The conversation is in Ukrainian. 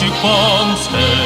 Чи панське